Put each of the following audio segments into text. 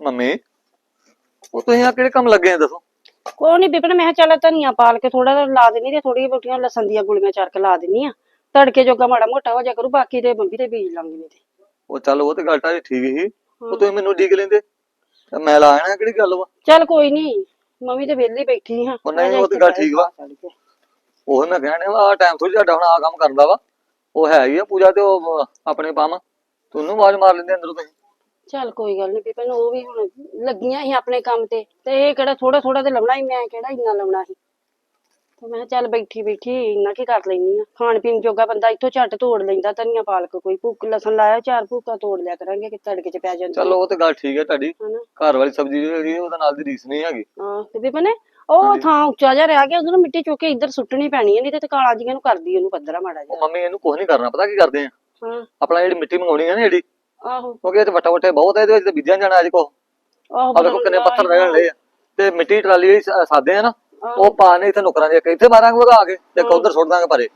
Mummy ਉਹ ਤੁਸੀਂ ਆ ਕਿਹੜੇ ਕੰਮ ਲੱਗੇ ਆ ਦੱਸੋ? ਕੋਈ ਨਹੀਂ ਬਿਪਨ ਮੈਂ ਕਿਹਾ ਚੱਲ ਧਨੀਆ ਪਾਲ ਕੇ ਥੋੜਾ ਲਾ ਦੇਣੀ ਤੇ ਥੋੜੀ ਬੋਟੀਆਂ ਲਸਣ ਦੀਆਂ ਗੁਲੀਆਂ ਚਾਰ ਕੇ ਲਾ ਦਿੰਨੀ ਆ। ਤੜਕੇ ਜੋਗਾ ਮਾੜਾ ਮੋਟਾ ਹੋ ਜਾ ਕਰੂ ਬਾਕੀ ਤੇ ਬੰਬੀ ਤੇ ਬੀਜ ਲਾਂਗੇ ਨਹੀਂ ਤੇ। ਉਹ ਚੱਲ ਉਹ ਤੇ ਗੱਲ ਤਾਂ ਠੀਕ ਹੀ ਉਹ ਤੁਸੀਂ ਮੈਨੂੰ ਡੀਕ ਲੈਂਦੇ ਤੇ ਮੈਂ ਲਾ ਆਣਾ ਕਿਹੜੀ ਗੱਲ ਵਾ? ਚੱਲ ਕੋਈ ਨਹੀਂ ਮੰਮੀ ਤੇ ਵਿਹਲੀ ਬੈਠੀ ਹਾਂ ਉਹ ਨਹੀਂ, ਉਹ ਤੇ ਗੱਲ ਠੀਕ ਵਾ। ਉਹ ਮੈਂ ਕਹਿਣਾ ਆ ਟਾਈਮ ਥੋੜੀ ਸਾਡਾ ਹੁਣ ਆ ਕੰਮ ਕਰਦਾ ਵਾ। ਉਹ ਹੈ ਹੀ ਆ ਪੂਜਾ ਤੇ ਉਹ ਆਪਣੇ ਪਾਮ। ਤੁਹਾਨੂੰ ਆਵਾਜ਼ ਮਾਰ ਲੈਂਦੇ ਅੰਦਰੋਂ ਤੁਸੀਂ। ਚੱਲ ਕੋਈ ਗੱਲ ਨਹੀਂ ਬਿਪਨ ਉਹ ਵੀ ਹੁਣ ਲੱਗੀਆਂ ਸੀ ਆਪਣੇ ਕੰਮ ਤੇ ਤੇ ਇਹ ਕਿਹੜਾ ਥੋੜਾ ਥੋੜਾ ਤੇ ਲਾਉਣਾ ਹੀ ਮੈਂ ਕਿਹੜਾ ਇੰਨਾ ਲਾਉਣਾ ਸੀ। ਤੇ ਮੈਂ ਕਿਹਾ ਚੱਲ ਬੈਠੀ ਬੈਠੀ ਇੰਨਾ ਕੀ ਕਰ ਲੈਣੀ ਆ। ਖਾਣ ਪੀਣ ਜੋਗਾ ਬੰਦਾ ਇੱਥੋਂ ਝੱਟ ਤੋੜ ਲੈਂਦਾ ਧਨੀਆ ਪਾਲਕ ਕੋਈ ਭੁੱਕ ਲਸਣ ਲਾਇਆ ਚਾਰ ਭੁੱਕਾ ਤੋੜ ਲਿਆ ਕਰਾਂਗੇ ਕਿ ਤੜਕੇ ਚ ਪੈ ਜਾਂਦੀ ਚਲੋ ਉਹ ਤੇ ਗੱਲ ਠੀਕ ਹੈ ਤੁਹਾਡੀ ਹਨਾ? ਘਰ ਵਾਲੀ ਸਬਜ਼ੀ ਜਿਹੜੀ ਹੈਗੀ ਉਹਦੇ ਨਾਲ ਦੀ ਰੀਸ ਨਹੀਂ ਹੈਗੀ। ਹਾਂ ਤੇ ਵੀ ਬਨੇ ਉਹ ਥਾਂ ਉੱਚਾ ਜਿਹਾ ਰਹਿ ਗਿਆ ਉਹਨੂੰ ਮਿੱਟੀ ਚੁੱਕ ਕੇ ਇੱਧਰ ਸੁੱਟਣੀ ਪੈਣੀ ਹੈ ਨਹੀਂ ਤੇ ਕਾਲਾ ਜੀਆਂ ਨੂੰ ਕਰਦੀ ਉਹਨੂੰ ਪੱਧਰਾ ਮਾੜਾ ਉਹ ਜਿਹਾ। ਮੰਮੀ ਇਹਨੂੰ ਕੁਝ ਨਹੀਂ ਕਰਨਾ ਪਤਾ ਕੀ ਕਰਦੇ ਆ? ਹਾਂ। ਆਪਣਾ ਜਿਹੜੀ ਮਿੱਟੀ ਮੰਗਾਉਣੀ ਹੈ ਨਾ ਜਿਹੜੀ ਆਹੋ। ਕਿਉਂਕਿ ਇਹ ਤੇ ਵੱਟਾ ਵੱਟੇ ਬਹੁਤ ਹੈ ਇਹਦੇ ਵਿੱਚ ਤੇ ਬੀਜਾਂ ਜਾਣਾ ਅੱਜ ਕੋ ਆਹੋ ਆ ਵੇਖੋ ਕਿੰਨੇ ਪੱਥਰ ਰਹਿਣ ਲਏ ਆ। ਤੇ ਮਿੱਟੀ ਟਰਾਲੀ ਜਿਹੜੀ ਸਾ- ਸਾਦੇ ਆ ਨਾ ਉਹ ਪਾ ਨੇ ਇੱਥੇ ਨੁਕਰਾਂ ਦੇ ਇੱਥੇ ਮਾਰਾਂਗੇ ਵਗਾ ਕੇ ਤੇ ਇੱਕ ਉਧਰ ਸੁੱਟ ਦਾਂਗੇ ਪਰੇ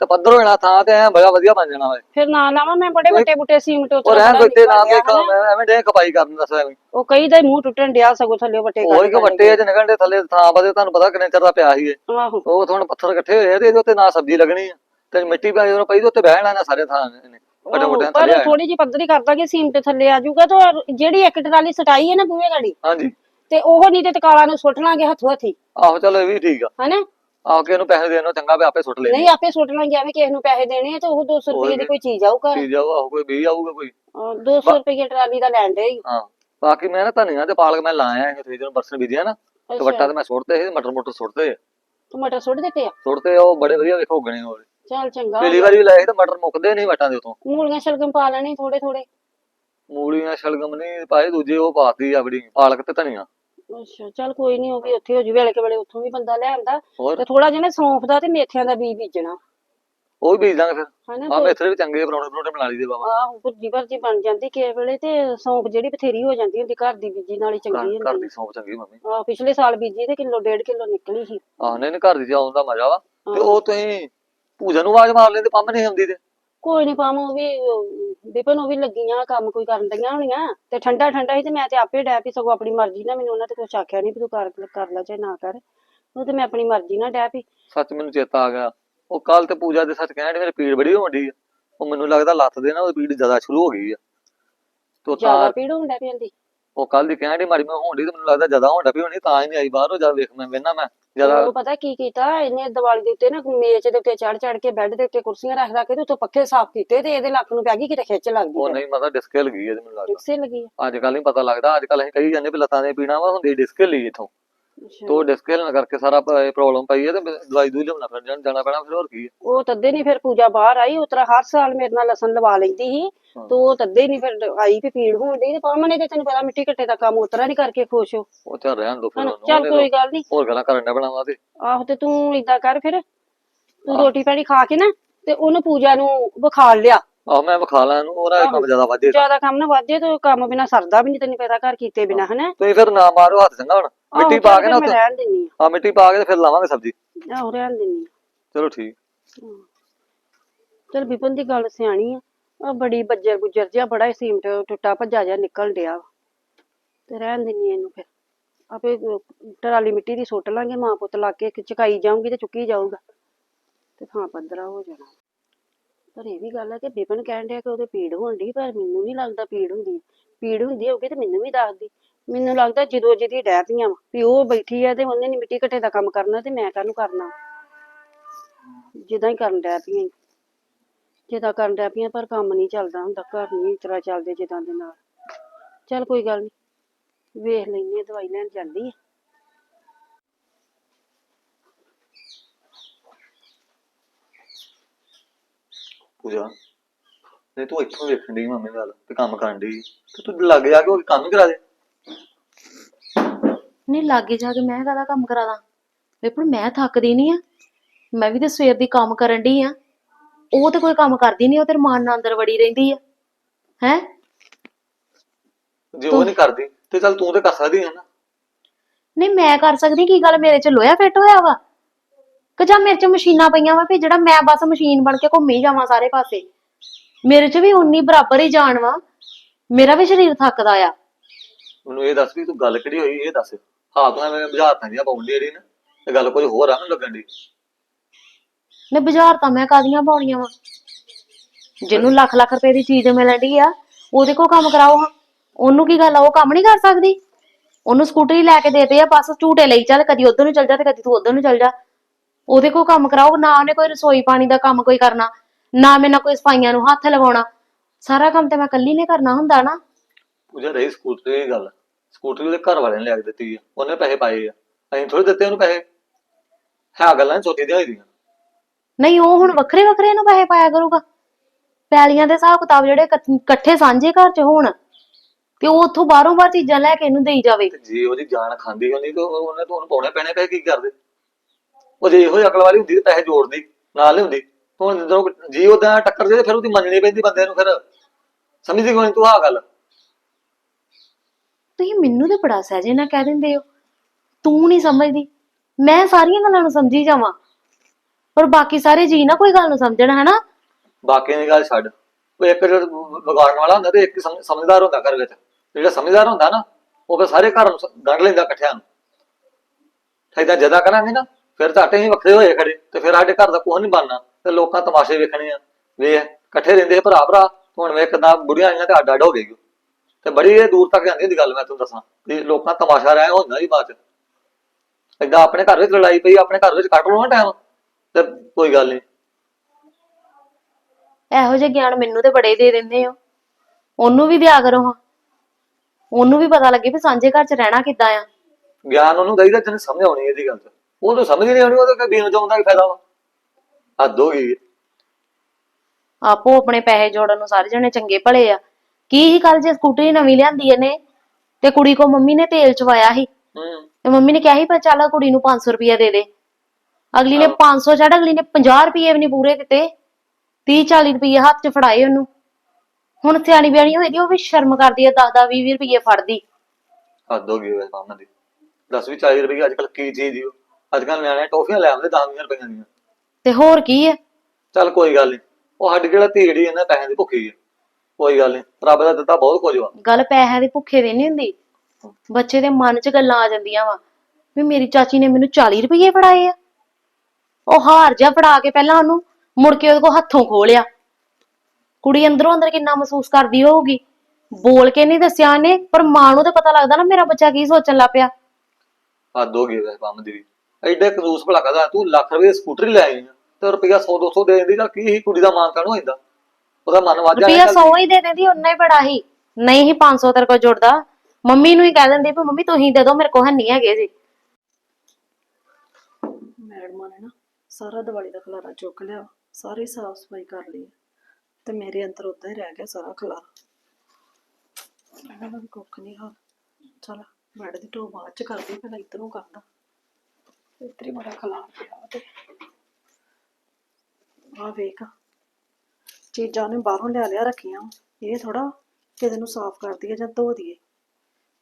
ਤੇ ਪੱਧਰ ਹੋ ਜਾਣਾ ਥਾਂ ਤੇ ਐ ਬੜਾ ਵਧੀਆ ਬਣ ਜਾਣਾ ਵਾ ਇਹ। ਫਿਰ ਨਾ ਲਾਵਾਂ ਮੈਂ ਬੜੇ ਵੱਡੇ ਬੁੱਟੇ ਸੀਮਟ ਉਹ ਉੱਤੇ ਰਹਿਣ ਕੋਈ ਤੇ ਨਾ ਦੇਖ ਐਵੇਂ ਡੇ ਕਪਾਈ ਕਰਨ ਦੱਸ ਐਵੇਂ। ਉਹ ਕਈ ਦਾ ਹੀ ਮੂੰਹ ਟੁੱਟਣ ਡਿਆ ਸਗੋਂ ਥੱਲੇ ਵੱਟੇ ਉਹ ਹੀ ਕਿ ਵੱਟੇ ਚ ਨਿਕਲਣ ਦੇ ਥੱਲੇ ਥਾਂ ਬਦੇ ਤੁਹਾਨੂੰ ਪਤਾ ਕਿੰਨੇ ਚਿਰ ਦਾ ਪਿਆ ਸੀ ਇਹ ਆਹੋ। ਉਹ ਥੋੜਾ ਪੱਥਰ ਇਕੱਠੇ ਹੋਏ ਆ ਤੇ ਇਹਦੇ ਉੱਤੇ ਨਾ ਸਬਜ਼ੀ ਲੱਗਣੀ ਆ। ਤੇ ਮਿੱਟੀ ਪਈ ਜਦੋਂ ਪਈ ਤੇ ਉੱਤੇ ਬਹਿਣਾ ਨਾ ਸਾਰੇ ਥਾਂ ਨੇ। ਪਰ ਥੱਲੇ ਆ ਥੋੜੀ ਜਿਹੀ ਪੱਧਰੀ ਕਰ ਦਾਂਗੇ ਸੀਮਟ ਥੱਲੇ ਆ ਜਾਊਗਾ ਤੇ ਜਿਹੜੀ ਇੱਕ ਟਰਾਲੀ ਸਟਾਈ ਹੈ ਨਾ ਬੂਹੇ ਗਾੜੀ ਹਾਂਜੀ। ਤੇ ਉਹ ਨਹੀਂ ਤੇ ਤਕਾਲਾ ਨੂੰ ਸੁੱਟ ਲਾਂਗੇ ਹੱਥੋਂ ਹੱਥੀ। ਆਹੋ ਚਲੋ ਇਹ ਵੀ ਠੀਕ ਆ। ਹਨਾ? ਆਹ ਕੇ ਇਹਨੂੰ ਪੈਸੇ ਦੇਣ ਚੰਗਾ ਵੀ ਆਪੇ ਸੁੱਟ ਲੈ ਨਹੀਂ ਆਪੇ ਸੁੱਟ ਲਾਂਗੇ ਐਵੇਂ ਕਿਸੇ ਨੂੰ ਪੈਸੇ ਦੇਣੇ ਆ ਤੇ ਉਹ 200 ਰੁਪਏ ਦੀ ਕੋਈ ਚੀਜ਼ ਆਊ ਘਰ ਚੀਜ਼ ਆਊ ਆਹੋ ਕੋਈ 20 ਆਊਗਾ ਕੋਈ। 200 ਰੁਪਏ ਟਰਾਲੀ ਦਾ ਲੈਣ ਦੇ ਹਾਂ ਬਾਕੀ ਮੈਂ ਨਾ ਧਨੀਆ ਤੇ ਪਾਲਕ ਮੈਂ ਲਾਇਆ ਇਹ ਥੋੜੀ ਦਿਨ ਬਰਸਨ ਬੀਜਿਆ ਨਾ ਤੇ ਵੱਟਾ ਤੇ ਮੈਂ ਸੁੱਟਦੇ ਸੀ ਮਟਰ ਮਟਰ ਸੁੱਟਦੇ ਆ। ਟਮਾਟਰ ਸੁੱਟ ਦਿੱਤੇ ਆ? ਸੁੱਟਦੇ ਉਹ ਬੜੇ ਵਧੀਆ ਵੇਖੋ ਉਗਣੇ ਹੋਰ ਚੱਲ ਚੰਗਾ ਪਿਛਲੀ ਵਾਰੀ ਵੀ ਸੀ ਤੇ ਮਟਰ ਮੁੱਕਦੇ ਨਹੀਂ ਵੱਟਾਂ ਦੇ ਉਤੋਂ। ਮੂਲੀਆਂ ਸ਼ਲਗਮ ਪਾ ਲੈਣੇ ਥੋੜੇ ਥੋੜੇ ਮੂਲੀਆਂ ਸ਼ਲਗਮ ਨਹੀਂ ਪਾਏ ਦੂਜੇ ਉਹ ਪਾਤੀ ਆਪਣੀ ਪਾਲਕ ਤੇ ਧਨੀਆ। ਅੱਛਾ ਚੱਲ ਕੋਈ ਨਹੀਂ ਉਹ ਵੀ ਉੱਥੇ ਹੋ ਜੂ ਵੇਲੇ ਕੇ ਵੇਲੇ ਉੱਥੋਂ ਵੀ ਬੰਦਾ ਲੈ ਆਂਦਾ। ਹੋਰ? ਤੇ ਥੋੜਾ ਜਿਹਾ ਨਾ ਸੌਂਫ ਦਾ ਤੇ ਮੇਥਿਆਂ ਦਾ ਬੀਜ ਬੀਜਣਾ। ਉਹ ਵੀ ਬੀਜ ਦਾਂਗੇ ਫਿਰ। ਹਨਾ ਆ ਮੇਥਰੇ ਵੀ ਚੰਗੇ ਪਰੌਂਠੇ ਪਰੌਂਠੇ ਬਣਾ ਲਈਦੇ ਬਾਬਾ। ਆਹ ਭੁਰਜੀ ਭਰਜੀ ਬਣ ਜਾਂਦੀ ਕਿਸੇ ਵੇਲੇ ਤੇ ਸੌਂਫ ਜਿਹੜੀ ਬਥੇਰੀ ਹੋ ਜਾਂਦੀ ਹੁੰਦੀ ਘਰ ਦੀ ਬੀਜੀ ਨਾਲ ਹੀ ਚੰਗੀ ਘਰ ਘਰ ਹੁੰਦੀ। ਦੀ ਸੌਂਪ ਚੰਗੀ ਮੰਮੀ। ਆਹ ਪਿਛਲੇ ਸਾਲ ਬੀਜੀ ਤੇ ਕਿਲੋ ਡੇਢ ਕਿਲੋ ਨਿਕਲੀ ਸੀ। ਆਹ ਨਹੀਂ ਨਹੀਂ ਘਰ ਦੀ ਜਾਉਣ ਦਾ ਮਜ਼ਾ ਵਾ। ਤੇ ਉਹ ਤੁਸੀਂ ਪੂਜਾ ਨੂੰ ਆਵਾਜ਼ ਮਾਰ ਲੈਂਦੇ ਪੰਮ ਨਹੀਂ ਹੁੰਦੀ ਤੇ। ਕੋਈ ਨਹੀਂ ਪਾਵਾਂ ਉਹ ਵੀ ਅਹ, ਵਿਪਨ ਉਹ ਵੀ ਲੱਗੀਆਂ ਕੰਮ ਕੋਈ ਕਰਨ ਡਈਆਂ ਹੋਣੀਆਂ। ਤੇ ਠੰਡਾ ਠੰਡਾ ਸੀ ਤੇ ਮੈਂ ਤੇ ਆਪੇ ਡੈ ਪਈ ਸਗੋਂ ਆਪਣੀ ਮਰਜ਼ੀ ਨਾਲ ਮੈਨੂੰ ਉਹਨਾਂ ਤੇ ਕੁਛ ਆਖਿਆ ਨਹੀਂ ਵੀ ਤੂੰ ਕਰ ਕਰ ਲੈ ਚਾਹੇ ਨਾ ਕਰ। ਉਹ ਤੇ ਮੈਂ ਆਪਣੀ ਮਰਜ਼ੀ ਨਾਲ ਡੈ ਪਈ। ਸੱਚ ਮੈਨੂੰ ਚੇਤਾ ਆ ਗਿਆ। ਉਹ ਕੱਲ ਤੇ ਪੂਜਾ ਦੇ ਸੱਚ ਕਹਿਣ ਡਈ ਮੇਰੇ ਪੀੜ ਬੜੀ ਹੋਣ ਡਈ ਆ। ਉਹ ਮੈਨੂੰ ਲੱਗਦਾ ਲੱਤ ਦੇ ਨਾ ਉਹ ਪੀੜ ਜ਼ਿਆਦਾ ਸ਼ੁਰੂ ਹੋ ਗਈ ਆ। ਤੋ ਜ਼ਿਆਦਾ ਤਾਂ ਪੀੜ ਹੋਣ ਡੈ ਪੈਂਦੀ ਉਹ ਕੱਲ ਦੀ ਕਹਿਣ ਡਈ ਮਾੜੀ ਮੈਂ ਹੋਣ ਡਈ ਤੇ ਮੈਨੂੰ ਲੱਗਦਾ ਜ਼ਿਆਦਾ ਹੋਣ ਡਈ ਹੋਣੀ ਤਾਂ ਹੀ ਨਹੀਂ ਆਈ ਬਾਹਰੋਂ ਜਦ ਵੇਖ ਮੈਂ ਵੇਨਾ ਮੈਂ। ਜ਼ਿਆਦਾ ਉਹ ਪਤਾ ਕੀ ਕੀਤਾ ਇਹਨੇ ਦੀਵਾਲੀ ਦੇ ਉੱਤੇ ਨਾ ਮੇਜ਼ ਦੇ ਉੱਤੇ ਚੜ ਚੜ ਕੇ ਬੈੱਡ ਦੇ ਉੱਤੇ ਕੁਰਸੀਆਂ ਰੱਖ ਰੱਖ ਕੇ ਤੇ ਉੱਤੋਂ ਪੱਖੇ ਸਾਫ਼ ਕੀਤੇ ਤੇ ਇਹਦੇ ਲੱਕ ਨੂੰ ਪੈ ਗਈ ਕਿਤੇ ਖਿੱਚ ਲੱਗ ਉਹ ਗਈ ਨਹੀਂ ਮਤਲਬ ਡਿਸਕ ਹਿੱਲ ਗਈ ਇਹਦੇ ਮੈਨੂੰ ਲੱਗਦਾ ਰਿਕਸੇ ਲੱਗੀ ਆ। ਅੱਜ ਕੱਲ ਨਹੀਂ ਪਤਾ ਲੱਗਦਾ ਅੱਜ ਕੱਲ ਅਸੀਂ ਕਹੀ ਜਾਂਦੇ ਵੀ ਲੱਤਾਂ ਦੇ ਪੀਣਾ ਵਾ ਹੁੰਦੀ ਡਿਸਕ ਹਿੱਲੀ ਇਥੋਂ। ਤੋ ਡਿਸਕ ਹਿੱਲਣ ਕਰਕੇ ਸਾਰਾ ਪ੍ਰੋਬਲਮ ਪਈ ਹੈ ਤੇ ਦਵਾਈ ਦੂਈ ਲਿਆਉਣਾ ਫਿਰ ਜਾਣ- ਪੈਣਾ ਫਿਰ ਹੋਰ ਕੀ ਹੈ ਉਹ ਤੱਦੇ ਨਹੀਂ ਫਿਰ ਪੂਜਾ ਬਾਹਰ ਆਈ ਉਤਰਾ ਹਰ ਸਾਲ ਮੇਰੇ ਨਾਲ ਲਸਣ ਲਵਾ ਲੈਂਦੀ ਸੀ। ਤੇ ਉਹ ਤੱਦੇ ਨਹੀਂ ਫਿਰ ਆਈ ਵੀ ਪੀੜ ਹੋਣ ਡਈ ਤੇ ਪਾਮਨੇ ਤੇ ਤੈਨੂੰ ਪਤਾ ਮਿੱਟੀ ਘੱਟੇ ਦਾ ਕੰਮ ਉਤਰਾ ਨਹੀਂ ਕਰਕੇ ਖੁਸ਼ ਹੋ। ਉਹ ਚੱਲ ਰਹਿਣ ਦੋ ਫਿਰ ਚੱਲ ਕੋਈ ਗੱਲ ਨਹੀਂ ਹੋਰ ਗੱਲਾਂ ਕਰਨ ਦਾ ਬਣਾਵਾ ਤੇ ਆਹੋ ਤੇ ਤੂੰ ਏਦਾਂ ਕਰ ਫਿਰ। ਤੂੰ ਰੋਟੀ ਪਾਣੀ ਖਾ ਕੇ ਨਾ ਤੇ ਉਹਨੂੰ ਪੂਜਾ ਨੂੰ ਵਿਖਾਲ ਲਿਆ। ਆਹ ਮੈਂ ਵਿਖਾ ਲਾਂ ਇਹਨੂੰ ਉਹਦਾ ਕੰਮ ਜ਼ਿਆਦਾ ਵਧੇ ਜ਼ਿਆਦਾ ਕੰਮ ਨਾ ਵਾਜੇ ਤੇ ਕੰਮ ਬਿਨਾ ਸਰਦਾ ਵੀ ਨਹੀਂ ਤੈਨੂੰ ਪਤਾ ਘਰ ਕੀਤੇ ਬਿਨਾ ਹਨਾ? ਤੁਸੀਂ ਫਿਰ ਨਾ ਮਾਰੋ ਹੱਥ ਚੰਗਾ ਹੁਣ। ਮਿੱਟੀ ਪਾ ਕੇ ਨਾ ਉੱਤੇ ਮੈਂ ਰਹਿਣ ਦਿੰਨੀ ਆ ਮਿੱਟੀ ਪਾ ਕੇ ਤੇ ਫਿਰ ਲਾਵਾਂਗੇ ਸਬਜ਼ੀ। ਆ ਆਹੋ ਰਹਿਣ ਦਿੰਨੀ ਚਲੋ ਠੀਕ। ਚਲ ਵਿਪਨ ਦੀ ਗੱਲ ਸਿਆਣੀ ਆ। ਆ ਬੜੀ ਬੱਜਰ ਬੁੱਜਰ ਜਿਹਾ ਬੜਾ ਹੀ ਸੀਮਟ ਟੁੱਟਾ ਭੱਜਾ ਜਿਹਾ ਨਿਕਲ ਡਿਆ। ਤੇ ਰਹਿਣ ਦਿੰਨੀ ਇਹਨੂੰ ਫਿਰ। ਆਪੇ ਟਰਾਲੀ ਮਿੱਟੀ ਦੀ ਸੁੱਟ ਲਾਂਗੇ ਮਾਂ ਪੁੱਤ ਲਾ ਕੇ ਚੁਕਾਈ ਜਾਊਂਗੀ ਤੇ ਚੁੱਕੀ ਜਾਊਗਾ। ਤੇ ਥਾਂ ਪੱਧਰਾ ਹੋ ਜਾਣਾ। ਪਰ ਇਹ ਵੀ ਗੱਲ ਹੈ ਕਿ ਵਿਪਨ ਕਹਿਣ ਡਿਆ ਕਿ ਉਹਦੇ ਪੀੜ ਹੋਣ ਡਈ, ਪਰ ਮੈਨੂੰ ਨਹੀਂ ਲੱਗਦਾ ਪੀੜ ਹੁੰਦੀ। ਪੀੜ ਹੁੰਦੀ ਹੋਊਗੀ ਤੇ ਮੈਨੂੰ ਵੀ ਦੱਸਦੀ। ਮੈਨੂੰ ਲੱਗਦਾ ਜਦੋਂ ਜਿਹਦੀ ਡਹਿ ਪਈਆਂ ਵਾ, ਵੀ ਉਹ ਬੈਠੀ ਆ ਤੇ ਉਹਨੇ ਨੀ ਮਿੱਟੀ ਘੱਟੇ ਦਾ ਕੰਮ ਕਰਨਾ ਤੇ ਮੈਂ ਕਾਹਨੂੰ ਕਰਨਾ? ਜਿੱਦਾਂ ਹੀ ਕਰਨ ਡੈ ਪਈਆਂ ਈ। ਜਿੱਦਾਂ ਕਰਨ ਡੈ ਪਈਆਂ, ਪਰ ਕੰਮ ਨਹੀਂ ਚੱਲਦਾ ਹੁੰਦਾ, ਘਰ ਨਹੀਂ ਇਸ ਤਰ੍ਹਾਂ ਚੱਲਦੇ ਜਿੱਦਾਂ ਦੇ ਨਾਲ। ਚੱਲ ਕੋਈ ਗੱਲ ਨਹੀਂ ਵੇਖ ਲੈਂਦੇ ਦਵਾਈ ਲੈਣ ਜਾਂਦੀ ਆ। ਪੂਜਾ। ਨਹੀਂ ਤੂੰ ਇੱਥੋਂ ਵੇਖਣ ਦੀ ਮੰਮੀ ਗੱਲ ਤੇ ਕੰਮ ਕਰਨ ਦੀ ਤੇ ਤੂੰ ਲੱਗ ਜਾ ਕੇ ਉਹ ਕੰਮ ਕਰਾ ਦੇ। ਨਹੀਂ ਲਾਗੇ ਜਾ ਕੇ ਮੈਂ ਕਾਹਦਾ ਕੰਮ ਕਰਾਦਾ ਵੇਪੜ ਮੈਂ ਥੱਕਦੀ ਨਹੀਂ ਆ। ਮੈਂ ਵੀ ਤੇ ਸਵੇਰ ਦੀ ਕੰਮ ਕਰਨ ਡਈ ਆ। ਉਹ ਤੇ ਕੋਈ ਕੰਮ ਕਰਦੀ ਨਹੀਂ ਉਹ ਤੇ ਰਮਾਨ ਨਾਲ ਅੰਦਰ ਵੜੀ ਰਹਿੰਦੀ ਆ। ਹੈ? ਜੇ ਉਹ ਨਹੀਂ ਕਰਦੀ ਤੇ ਚੱਲ ਤੂੰ ਤੇ ਕਰ ਸਕਦੀ ਹੈ ਨਾ। ਨਹੀਂ ਮੈਂ ਕਰ ਸਕਦੀ ਕੀ ਗੱਲ? ਮੇਰੇ ਚ ਲੋਹਾ ਫਿੱਟ ਹੋਇਆ ਵਾ? ਕਿ ਜਾਂ ਮੇਰੇ ਚ ਮਸ਼ੀਨਾਂ ਪਈਆਂ ਵਾ ਵੀ ਜਿਹੜਾ ਮੈਂ ਬਸ ਮਸ਼ੀਨ ਬਣ ਕੇ ਘੁੰਮੀ ਜਾਵਾਂ ਸਾਰੇ ਪਾਸੇ। ਮੇਰੇ ਚ ਵੀ ਉਨੀ ਬਰਾਬਰ ਹੀ ਜਾਨ ਵਾ। ਮੇਰਾ ਵੀ ਸਰੀਰ ਥੱਕਦਾ ਆ। ਮੈਨੂੰ ਇਹ ਦੱਸ ਵੀ ਤੂੰ ਗੱਲ ਕਿਹੜੀ ਹੋਈ ਇਹ ਦੱਸ। ਹਾਂ ਤੂੰ ਐਵੇਂ ਬੁਝਾਰਤਾਂ ਦੀਆਂ ਪਾਉਂਦੀ ਜਿਹੜੀ ਨਾ। ਇਹ ਗੱਲ ਕੁਝ ਹੋਰ ਆ ਮੈਨੂੰ ਲੱਗਣ ਦੀ ਨੇ ਬਾਜ਼ਾਰ ਤਾਂ ਮੈਂ ਕਾਦੀਆਂ ਪਾਉਣੀਆਂ ਵਾ? ਜਿਹਨੂੰ ਲੱਖ ਲੱਖ ਰੁਪਏ ਦੀ ਚੀਜ਼ ਮਿਲਣ ਡਈ ਆ ਉਹਦੇ ਕੋਲ ਕੰਮ ਕਰਾਓ ਹਾਂ। ਉਹਨੂੰ ਕੀ ਗੱਲ ਆ ਉਹ ਕੰਮ ਨਹੀਂ ਕਰ ਸਕਦੀ? ਉਹਨੂੰ ਸਕੂਟਰੀ ਲੈ ਕੇ ਦੇਤੇ ਆ ਬਸ ਝੂਟੇ ਲਈ ਚੱਲ ਕਦੀ ਉਧਰ ਨੂੰ ਚੱਲ ਜਾ ਤੇ ਕਦੀ ਤੂੰ ਉਧਰ ਨੂੰ ਚੱਲ ਜਾ। ਉਹਦੇ ਕੋਲ ਕੰਮ ਕਰਾਓ ਨਾ ਉਹਨੇ ਕੋਈ ਰਸੋਈ ਪਾਣੀ ਦਾ ਕੰਮ ਕੋਈ ਕਰਨਾ ਨਾ ਮੈਂ ਨਾ ਕੋਈ ਸਫਾਈਆਂ ਨੂੰ ਹੱਥ ਲਗਾਉਣਾ ਸਾਰਾ ਕੰਮ ਤੇ ਮੈਂ ਇਕੱਲੀ ਨੇ ਕਰਨਾ ਹੁੰਦਾ ਨਾ। ਉਹਦੇ ਰਹੀ ਸਕੂਟਰੀ ਦੀ ਗੱਲ। ਸਕੂਟਰੀ ਉਹਦੇ ਘਰ ਵਾਲਿਆਂ ਨੇ ਲਿਆ ਕੇ ਦਿੱਤੀ ਆ। ਉਹਨੇ ਪੈਸੇ ਪਾਏ ਆ। ਅਸੀਂ ਥੋੜੇ ਦਿੱਤੇ ਉਹਨੂੰ ਪੈਸੇ। ਹੈ ਗੱਲਾਂ ਸੋਚੀ ਦੀਆਂ ਹੋਈਆਂ ਨਹੀਂ ਉਹ ਹੁਣ ਵੱਖਰੇ ਵੱਖਰੇ ਨੂੰ ਪੈਸੇ ਪਾਇਆ ਕਰੂਗਾ। ਪੈਲੀਆਂ ਦੇ ਹਿਸਾਬ ਕਿਤਾਬ ਜਿਹੜੇ ਇਕੱਠ- ਇਕੱਠੇ ਸਾਂਝੇ ਘਰ 'ਚ ਹੋਣ ਤੇ ਉਹ ਉੱਥੋਂ ਬਾਹਰੋਂ ਬਾਹਰ ਚੀਜ਼ਾਂ ਲੈ ਕੇ ਇਹਨੂੰ ਦੇਈ ਜਾਵੇ। ਤੇ ਜੇ ਉਹਦੀ ਜਾਨ ਖਾਂਦੀ ਹੁੰਦੀ ਤਾਂ ਉਹ- ਉਹਨੇ ਤੁਹਾਨੂੰ ਪਾਉਣੇ ਪੈਣੇ ਪੈਸੇ ਕੀ ਕਰਦੇ? ਉਹ ਜੇ ਇਹੋ ਅਕਲ ਵਾਲੀ ਹੁੰਦੀ ਤਾਂ ਪੈਸੇ ਜੋੜਦੀ ਨਾਲ ਲਿਆਉਂਦੀ ਹੁਣ ਜਦੋਂ ਜੀ ਉਹਦਾ ਟੱਕਰ ਜੇ ਫਿਰ ਉਹਦੀ ਮੰਨਣੀ ਪੈਂਦੀ ਬੰਦੇ ਨੂੰ ਫਿਰ ਸਮਝਦੀ ਕੋਈ ਨੀ ਤੂੰ ਆਹ ਗੱਲ? ਤੁਸੀਂ ਮੈਨੂੰ ਤੇ ਬੜਾ ਸਹਿਜੇ ਨਾਲ ਕਹਿ ਦਿੰਦੇ ਹੋ। ਤੂੰ ਨਹੀਂ ਸਮਝਦੀ। ਮੈਂ ਸਾਰੀਆਂ ਗੱਲਾਂ ਨੂੰ ਸਮਝੀ ਜਾਵਾਂ। ਪਰ ਬਾਕੀ ਸਾਰੇ ਜੀ ਨਾ ਕੋਈ ਗੱਲ ਨੂੰ ਸਮਝਣ ਹਨਾ? ਬਾਕੀਆਂ ਦੀ ਗੱਲ ਛੱਡ। ਉਹ ਇੱਕ ਜਿਹੜਾ ਵਿਗਾੜਨ ਵਾਲਾ ਹੁੰਦਾ ਤੇ ਇੱਕ ਸਮਝ- ਸਮਝਦਾਰ ਹੁੰਦਾ ਘਰ ਵਿੱਚ। ਜਿਹੜਾ ਸਮਝਦਾਰ ਹੁੰਦਾ ਨਾ ਉਹ ਫਿਰ ਸਾਰੇ ਘਰ ਨੂੰ ਸ- ਗੰਢ ਲੈਂਦਾ ਇਕੱਠਿਆਂ ਨੂੰ। ਏਦਾਂ ਜਦਾ ਕਰਾਂਗੇ ਨਾ? ਫਿਰ ਤਾਂ ਹੀ ਵੱਖਰੇ ਹੋਏ ਖੜੇ ਤੇ ਫਿਰ ਸਾਡੇ ਘਰ ਦਾ ਕੁਝ ਨਹੀਂ ਬਣਨਾ। ਤੇ ਲੋਕਾਂ ਤਮਾਸ਼ੇ ਵੇਖਣੇ ਆ। ਵੇਖ ਇਕੱਠੇ ਰਹਿੰਦੇ ਸੀ ਭਰਾ ਭਰਾ ਹੁਣ ਵੇਖ ਕਿਦਾਂ ਬੁੜੀਆਂ ਆਈਆਂ ਤੇ ਅੱਡ ਅੱਡ ਹੋ ਗਏ ਤੇ ਬੜੀ ਇਹ ਦੂਰ ਤੱਕ ਜਾਂਦੀ ਹੁੰਦੀ ਗੱਲ ਮੈਂ ਤੁਹਾਨੂੰ ਦੱਸਾਂ ਵੀ ਲੋਕਾਂ ਤਮਾਸ਼ਾ ਰਹਿ ਹੁੰਦਾ ਜੀ ਬਾਅਦ ਚ। ਆਪਣੇ ਘਰ ਵਿੱਚ ਲੜਾਈ ਪਈ ਆਪਣੇ ਘਰ ਵਿੱਚ ਕੱਟ ਲਓ ਨਾ ਟਾਈਮ ਤੇ ਕੋਈ ਗੱਲ ਨਹੀਂ ਇਹੋ ਜਿਹੇ ਗਿਆਨ ਮੈਨੂੰ ਤੇ ਬੜੇ ਦੇ ਦਿੰਦੇ ਹੋ ਉਹਨੂੰ ਵੀ ਦਿਆ ਕਰੋ ਹਾਂ। ਉਹਨੂੰ ਵੀ ਪਤਾ ਲੱਗੇ ਵੀ ਸਾਂਝੇ ਘਰ 'ਚ ਰਹਿਣਾ ਕਿੱਦਾਂ ਆ। ਗਿਆਨ ਉਹਨੂੰ ਦਈਦਾ ਜਿਹਨੇ ਸਮਝ ਆਉਣੀ ਇਹਦੀ ਗੱਲ ਤੇ ਉਹ ਤਾਂ ਸਮਝ ਨਹੀਂ ਆਉਣੀ ਉਹਦਾ ਕਿ ਦਾ ਕੀ ਫਾਇਦਾ ਵਾ? ਹੱਦ ਹੋ ਗਈ। ਆਪੋ ਆਪਣੇ ਪੈਸੇ ਜੋੜਨ ਨੂੰ ਸਾਰੇ ਜਣੇ ਚੰਗੇ ਭਲੇ ਆ। ਕੀ ਹੀ ਕੱਲ ਜੇ ਸਕੂਟਰੀ ਨਵੀਂ ਲਿਆਂਦੀ ਇਹਨੇ ਤੇ ਕੁੜੀ ਕੋ ਮੰਮੀ ਨੇ ਤੇਲ ਚਵਾਇਆ ਸੀ। ਹੂੰ। ਤੇ ਮੰਮੀ ਨੇ ਕਿਹਾ ਸੀ ਪਰ ਚੱਲ ਕੁੜੀ ਨੂੰ 500 ਰੁਪਇਆ ਦੇ ਦੇ। ਅਗਲੀ ਨੇ 500 ਛੱਡ ਅਗਲੀ ਨੇ 50 ਰੁਪਏ ਵੀ ਨਹੀਂ ਪੂਰੇ ਦਿੱਤੇ। 30 40 ਰੁਪਏ ਹੱਥ 'ਚ ਫੜਾਏ ਉਹਨੂੰ। ਹੁਣ ਸਿਆਣੀ ਬਿਆਣੀ ਹੋਏਗੀ ਉਹ ਵੀ ਸ਼ਰਮ ਕਰਦੀ ਆ 10 10 20 ਰੁਪਏ ਫੜਦੀ। ਹੱਦ ਹੋ ਗਈ ਵੇ ਉਹਨਾਂ ਦੀ। 10 ਵੀ 40 ਰੁਪਏ ਅੱਜ ਕੱਲ ਕੀ ਚੀਜ਼ ਦੀ ਅੱਜ ਕੱਲ ਨਿਆਣੇ ਟੋਫੀਆਂ ਲੈ ਆਉਂਦੇ 10 ਰੁਪਈਆਂ ਦੀਆਂ। ਤੇ ਹੋਰ ਕੀ ਹੈ ਚੱਲ ਕੋਈ ਗੱਲ ਨਹੀਂ ਉਹ ਸਾਡੀ ਕਿਹੜਾ ਧੀ ਜਿਹੜੀ ਇਹਨਾਂ ਪੈਸਿਆਂ ਦੀ ਭੁੱਖੀ ਹੈ ਕੋਈ ਗੱਲ ਨਹੀਂ ਰੱਬ ਦਾ ਦਿੱਤਾ ਬਹੁਤ ਕੁਝ ਵਾ। ਗੱਲ ਪੈਸਿਆਂ ਦੀ ਭੁੱਖੇ ਦੀ ਨਹੀਂ ਹੁੰਦੀ। ਬੱਚੇ ਦੇ ਮਨ 'ਚ ਗੱਲਾਂ ਆ ਜਾਂਦੀਆਂ ਵਾ ਵੀ ਮੇਰੀ ਚਾਚੀ ਨੇ ਮੈਨੂੰ 40 ਰੁਪਏ ਫੜਾਏ ਆ। ਉਹ ਹਾਰ ਜਾ ਫੜਾ ਕੇ ਪਹਿਲਾਂ ਉਹਨੂੰ ਮੁੜ ਕੇ ਉਹਦੇ ਕੋ ਹੱਥੋਂ ਖੋਲਿਆ। ਕੁੜੀ ਅੰਦਰੋਂ ਅੰਦਰ ਕਿੰਨਾ ਮਹਿਸੂਸ ਕਰਦੀ ਹੋਊਗੀ। ਬੋਲ ਕੇ ਨਹੀਂ ਦੱਸਿਆ ਉਹਨੇ ਪਰ ਮਾਂ ਨੂੰ ਤਾਂ ਪਤਾ ਲੱਗਦਾ ਨਾ ਮੇਰਾ ਬੱਚਾ ਕੀ ਸੋਚਣ ਲੱਗ ਪਿਆ। ਹੱਦ ਹੋ ਗਈ ਵੇ ਬੰਮ ਦੀ ਵੀ। ਐਡੇ ਕਨੂਸ ਭਲਾ ਕਹਦਾ? ਤੂੰ ਲੱਖ ਰੁਪਏ ਦੀ ਸਕੂਟਰੀ ਲੈ ਆਈ ਆ ਤੇ ਰੁਪਈਆ 100 200 ਦੇ ਦਿੰਦੀ ਤਾਂ ਕੀ ਹੀ ਕੁੜੀ ਦਾ ਮਾਨ ਕਾਹਨੂੰ ਹੁੰਦਾ ਉਹਦਾ ਮਨ ਵੱਜ ਰੁਪਿਆ ਜਾਣਾ 100 ਹੀ ਦੇ ਦਿੰਦੀ ਉਹਨਾਂ ਹੀ ਬੜਾ ਹੀ। ਨਹੀਂ ਹੀ 500 ਤੇਰੇ ਕੋਲ ਜੁੜਦਾ। ਮੰਮੀ ਨੂੰ ਹੀ ਕਹਿ ਦਿੰਦੀ ਵੀ ਮੰਮੀ ਤੁਸੀਂ ਦੇ ਦਿਓ ਮੇਰੇ ਕੋਲ ਹੈ ਨਹੀਂ ਹੈਗੇ ਜੀ। ਮੈਡਮਾਂ ਨੇ ਨਾ ਸਾਰਾ ਦਿਵਾਲੀ ਦਾ ਖਲਾਰਾ ਚੁੱਕ ਲਿਆ ਸਾਰੀ ਸਾਫ਼ ਸਫ਼ਾਈ ਕਰ ਲਈ। ਤੇ ਮੇਰੇ ਅੰਦਰ ਉਦਾਂ ਹੀ ਰਹਿ ਗਿਆ ਸਾਰਾ ਖਲਾਰਾ। ਇਹਨਾਂ ਦਾ ਵੀ ਕੁੱਖ ਨਹੀਂ ਹਾਲ ਚਲ ਬੈਡ ਦੀ ਢੋ ਬਾਅਦ ਚ ਕਰਦੀ ਪਹਿਲਾਂ ਇਧਰੋਂ ਕਰਦਾ। ਇਤਰੀ ਬੜਾ ਖਲਾਰਾ ਪਿਆ ਤੇ। ਆ ਵੇਖ ਚੀਜ਼ਾਂ ਨੇ ਬਾਹਰੋਂ ਲਿਆ ਲਿਆ ਰੱਖੀਆਂ। ਇਹ ਥੋੜਾ ਕਿਸੇ ਨੂੰ ਸਾਫ਼ ਕਰ ਦਈਏ ਜਾਂ ਧੋ ਦਈਏ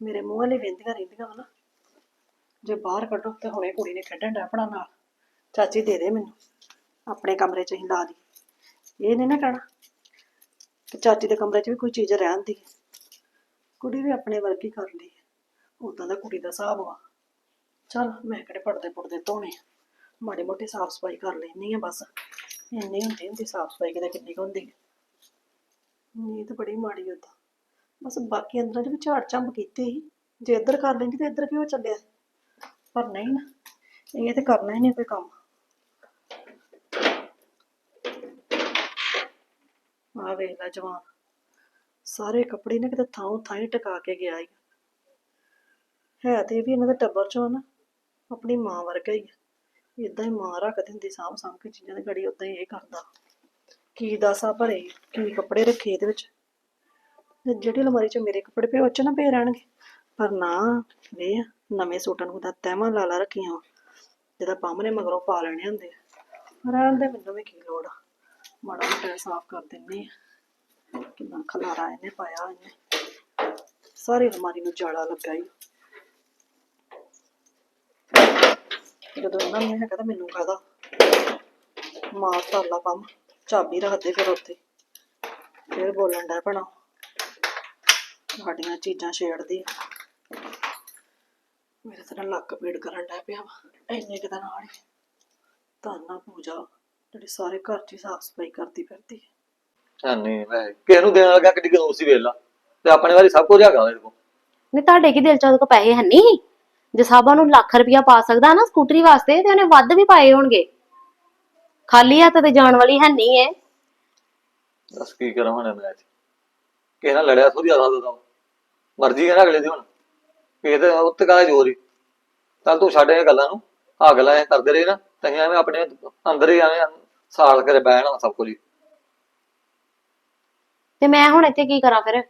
ਮੇਰੇ ਮੂੰਹ ਵਾਲੇ ਵੇਂਦੀਆਂ ਰਹਿੰਦੀਆਂ ਵਾ ਜੇ ਬਾਹਰ ਕੱਢੋ ਤੇ ਹੁਣੇ ਕੁੜੀ ਨੇ ਖੇਡਣ ਡੈ ਆਪਣਾ ਨਾਲ। ਚਾਚੀ ਦੇ ਦੇ ਮੈਨੂੰ। ਆਪਣੇ ਕਮਰੇ 'ਚ ਹੀ ਲਾ ਦੀ ਇਹ ਨਹੀਂ ਨਾ ਕਹਿਣਾ ਕਿ ਚਾਚੀ ਦੇ ਕਮਰੇ 'ਚ ਵੀ ਕੋਈ ਚੀਜ਼ ਰਹਿਣ ਦੀ। ਕੁੜੀ ਵੀ ਆਪਣੇ ਵਰਗੀ ਕਰ ਲਈ ਉਦਾਂ ਦਾ ਕੁੜੀ ਦਾ ਹਿਸਾਬ ਵਾ। ਚਲ ਮੈਂ ਕਿਹੜੇ ਪਰਦੇ ਪੁਰਦੇ ਧੋਣੇ ਮਾੜੀ ਮੋਟੀ ਸਾਫ਼ ਸਫ਼ਾਈ ਕਰ ਲੈਣੀ ਆ ਬਸ। ਇੰਨੀ ਹੁੰਦੀ ਹੁੰਦੀ ਸਾਫ਼ ਸਫ਼ਾਈ ਕਿਤੇ ਕਿੰਨੀ ਕੁ ਹੁੰਦੀ ਹੈ ਬੜੀ ਮਾੜੀ ਉਦਾਂ। ਬਸ ਬਾਕੀ ਅੰਦਰਾਂ 'ਚ ਵੀ ਝਾੜ ਝੰਬ ਕੀਤੀ ਸੀ। ਜੇ ਇੱਧਰ ਕਰ ਲੈਂਦੀ ਤੇ ਇੱਧਰ ਕਿਉਂ ਚੱਲਿਆ? ਪਰ ਨਹੀਂ ਨਾ, ਇਹ ਤੇ ਕਰਨਾ ਹੀ ਨਹੀਂ ਕੋਈ ਕੰਮ। ਆ ਵੇਖ ਲੈ ਜਵਾਨ, ਸਾਰੇ ਕੱਪੜੇ ਨੇ ਕਿਤੇ ਥਾਂ ਥਾਂ ਹੀ ਟਿਕਾ ਕੇ ਗਿਆ ਈ। ਹੈ ਤੇ ਇਹ ਵੀ ਇਹਨਾਂ ਦੇ ਟੱਬਰ ਚੋਂ ਨਾ। ਆਪਣੀ ਮਾਂ ਵਰਗਾ ਹੀ ਆ। ਇਦਾਂ ਹੀ ਮਾਂ ਰੱਖਦੀ ਹੁੰਦੀ ਸਾਂਭ ਸਾਂਭ ਕੇ ਚੀਜ਼ਾਂ ਦੀ ਘੜੀ ਉਦਾਂ ਹੀ ਇਹ ਕਰਦਾ। ਕੀ ਦਾਸਾ ਭਰੇ, ਕੀ ਕੱਪੜੇ ਰੱਖੇ ਇਹਦੇ ਵਿੱਚ। ਤੇ ਜਿਹੜੀ ਅਲਮਾਰੀ 'ਚ ਮੇਰੇ ਕੱਪੜੇ ਪਏ, ਉਹ 'ਚ ਨਾ ਪਏ ਰਹਿਣਗੇ। ਪਰ ਨਾ ਵੇ ਨਵੇਂ ਸੂਟਾਂ ਨੂੰ ਤਾਂ ਤਹਿਮਾਂ ਲਾਲਾ ਰੱਖੀਆਂ ਜਿਹਦਾ ਪੰਮ ਨੇ ਮਗਰੋਂ ਪਾ ਲੈਣੇ ਹੁੰਦੇ ਆ। ਰਹਿਣ ਦੇ ਮੈਨੂੰ ਵੀ ਕੀ ਲੋੜ ਆ। ਮਾੜਾ ਮੋਟਾ ਸਾਫ਼ ਕਰ ਦਿੰਨੀ ਆ। ਕਿੰਨਾ ਖਲਾਰਾ ਇਹਨੇ ਪਾਇਆ ਇਹਨੇ। ਸਾਰੀ ਅਲਮਾਰੀ ਨੂੰ ਜਾਲਾ ਲੱਗਾ ਹੀ ਜਦੋਂ ਇਹਨਾਂ ਨੇ ਹੈਗਾ ਤਾਂ ਮੈਨੂੰ ਕਹਦਾ? ਮਾਰ ਤਾਲਾ ਪੰਮ ਚਾਬੀ ਰੱਖ ਦੇ ਫਿਰ ਉੱਥੇ। ਫਿਰ ਬੋਲਣ ਦਾ ਪਣਾ ਸਾਡੀਆਂ ਚੀਜ਼ਾਂ ਛੇੜਦੀ। ਮੇਰੇ ਤਾਂ ਨਾ ਲੱਕ ਪੀੜ ਕਰਨ ਡਿਆ ਪਿਆ ਵਾ ਇੰਨੇ ਕੁ ਦਾ ਨਾਲ ਧੰਨਾ ਪੂਜਾ ਜਿਹੜੀ ਸਾਰੇ ਘਰ 'ਚ ਸਾਫ਼ ਸਫ਼ਾਈ ਕਰਦੀ ਫਿਰਦੀ ਹੈ ਹਾਂ ਨਹੀਂ ਮੈਂ ਕਿਸੇ ਨੂੰ ਦੇਣ ਲੱਗਾ ਕਿੱਡੀ ਕੁ ਸੀ ਵੇਲਾ ਤੇ ਆਪਣੇ ਵਾਰੀ ਸਭ ਕੁਝ ਹੈਗਾ ਮੇਰੇ ਕੋਲ। ਨਹੀਂ ਤੁਹਾਡੇ ਕੀ ਦਿਲ ਚ ਉਹਦੇ ਪੈਸੇ ਹੈ ਨਹੀਂ? ਜੇ ਸਾਬਾ ਨੂੰ ਲੱਖ ਰੁਪਇਆ ਪਾ ਸਕਦਾ ਨਾ ਸਕੂਟਰੀ ਵਾਸਤੇ ਤੇ ਉਹਨੇ ਵੱਧ ਵੀ ਪਾਏ ਹੋਣਗੇ। ਖਾਲੀ ਹੱਥ ਤੇ ਜਾਣ ਵਾਲੀ ਹੈ ਨਹੀਂ ਹੈ ਦੱਸ ਕੀ ਕਰਾਂ ਹੁਣ ਮੈਂ ਅੱਜ? ਕਿਸੇ ਨਾਲ ਲੜਿਆ ਥੋੜੀ ਆਦਾ ਦਾ ਮਰਜ਼ੀ ਹੈ ਨਾ ਅਗਲੇ ਦੀ ਹੁਣ। ਇਹ ਤੇ ਉੱਤੇ ਕਾਹਦਾ ਜ਼ੋਰ ਹੀ। ਚੱਲ ਤੂੰ ਛੱਡ ਇਹ ਗੱਲਾਂ ਨੂੰ। ਆ ਗੱਲਾਂ ਐਂ ਕਰਦੇ ਰਹੇ ਨਾ। ਤਾਂ ਅਸੀਂ ਐਵੇਂ ਆਪਣੇ ਅੰਦਰ ਹੀ ਐਵੇਂ ਸਾਲ ਕਰੇ ਬਹਿਣਾ ਸਭ ਕੁਝ। ਤੇ ਮੈਂ ਹੁਣ ਇੱਥੇ ਕੀ ਕਰਾਂ ਫਿਰ?